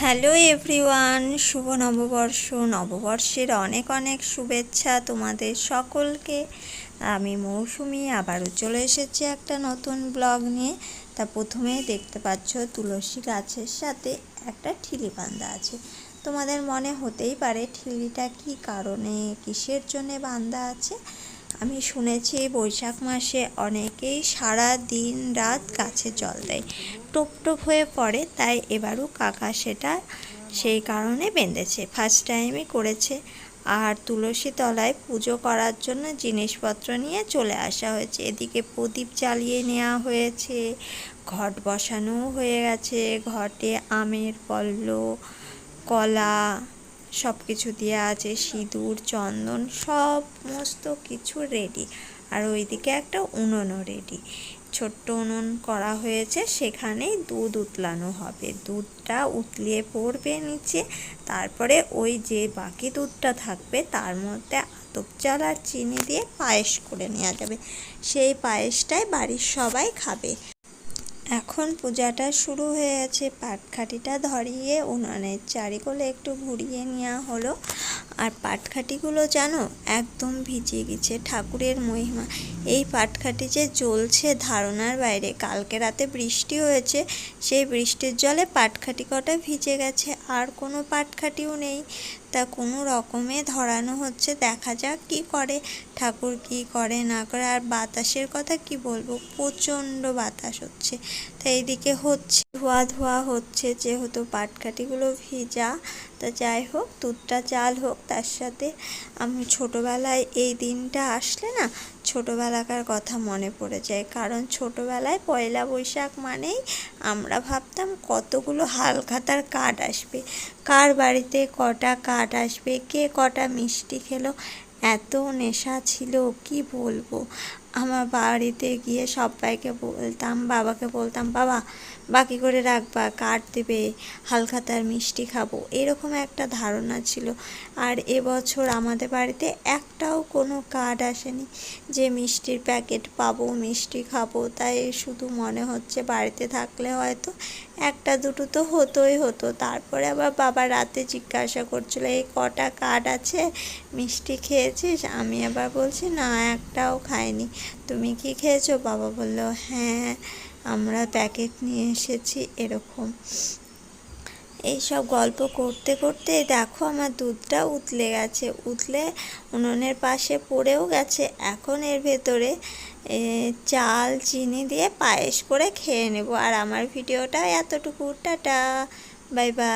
Hello everyone শুভ নববর্ষ। নববর্ষের অনেক অনেক শুভেচ্ছা তোমাদের সকলকে। আমি মৌসুমি, আবারও চলে এসেছি একটা নতুন ব্লগ নিয়ে। তা প্রথমেই দেখতে পাচ্ছ তুলসী গাছের সাথে একটা ঠিলি বান্ধা আছে। তোমাদের মনে হতেই পারে ঠিলিটা কি কারণে, কিসের জন্যে বান্ধা আছে? আমি শুনেছি বৈশাখ মাসে অনেকেই সারা দিন রাত গাছে জল দেয়। টোপ টোপ হয়ে পড়ে, তাই এবারও কাকা সেটা সেই কারণে বেঁধেছে। ফার্স্ট টাইমই করেছে। আর তুলসী তলায় পুজো করার জন্য জিনিসপত্র নিয়ে চলে আসা হয়েছে। এদিকে প্রদীপ জ্বালিয়ে নেওয়া হয়েছে, ঘট বসানো হয়ে গেছে। ঘটে আমের পল্ল, কলা সব কিছু দেওয়া আছে, সিঁদুর, চন্দন সমস্ত কিছু রেডি আর ওইদিকে একটা উনুনও রেডি ছোট্ট উনুন করা হয়েছে সেখানেই দুধ উতলানো হবে। দুধটা উতলিয়ে পড়বে নিচে, তারপরে ওই যে বাকি দুধটা থাকবে, তার মধ্যে আতপ চাল আর চিনি দিয়ে পায়েস করে নেওয়া যাবে। সেই পায়েসটাই বাড়ির সবাই খাবে। এখন পূজাটা শুরু হয়ে গেছে পাটখাটিটা ধরিয়ে উনানের চারিকোলে একটু ঘুরিয়ে নেওয়া হলো। আর পাটখাটিগুলো জানো, একদম ভিজে গেছে ঠাকুরের মহিমা। এই পাটখাটি যে জ্বলছে ধারণার বাইরে, কালকে রাতে বৃষ্টি হয়েছে, সেই বৃষ্টির জলে পাটখাটি কটা ভিজে গেছে। আর কোনো পাটখাটিও নেই। তা কোনো রকমে ধরানো হচ্ছে, দেখা যাক কি করে। ঠাকুর কি করে, না করে, আর বাতাসের কথা কি বলব? প্রচণ্ড বাতাস হচ্ছে। তা এইদিকে হচ্ছে ধোয়া ধোয়া হচ্ছে, যেহেতু পাটকাঠিগুলো ভিজা, তা যাই হোক, দুধটা চাল হোক, তার সাথে আমি ছোটোবেলায় এই দিনটা আসলে না, ছোটোবেলাকার কথা মনে পড়ে যায়। কারণ ছোটোবেলায় পয়লা বৈশাখ মানেই আমরা ভাবতাম কতগুলো হালখাতার কাঠ আসবে। কার বাড়িতে কটা কাঠ আসবে, কে কটা মিষ্টি খেলো, এত নেশা ছিল, কি বলব? আমার বাড়িতে গিয়ে সবাইকে বলতাম, বাবাকে বলতাম, বাবা, বাকি করে রাখবা, কাঠ দেবে হালখাতার মিষ্টি খাব। এরকম একটা ধারণা ছিল। আর এবছর আমাদের বাড়িতে একটাও কোনো কার্ড আসেনি যে মিষ্টির প্যাকেট পাবো, মিষ্টি খাব। তাই শুধু মনে হচ্ছে বাড়িতে থাকলে হয়তো একটা দুটো তো হতোই হতো। তারপরে আবার বাবা রাতে জিজ্ঞাসা করছিল, এই কটা কার্ড আছে? মিষ্টি খেয়েছিস? আমি আবার বলছি, না, একটাও খাইনি। তুমি কি খেয়েছো? বাবা বলল হ্যাঁ আমরা প্যাকেট নিয়ে এসেছি এরকম। এইসব গল্প করতে করতে দেখো আমার দুধটা উতলে গেছে। উতলে উনুনের পাশে পড়েও গেছে। এখন এর ভেতরে চাল, চিনি দিয়ে পায়েস করে খেয়ে নেব। আর আমার ভিডিওটা এতটুকু। Tata, bye bye.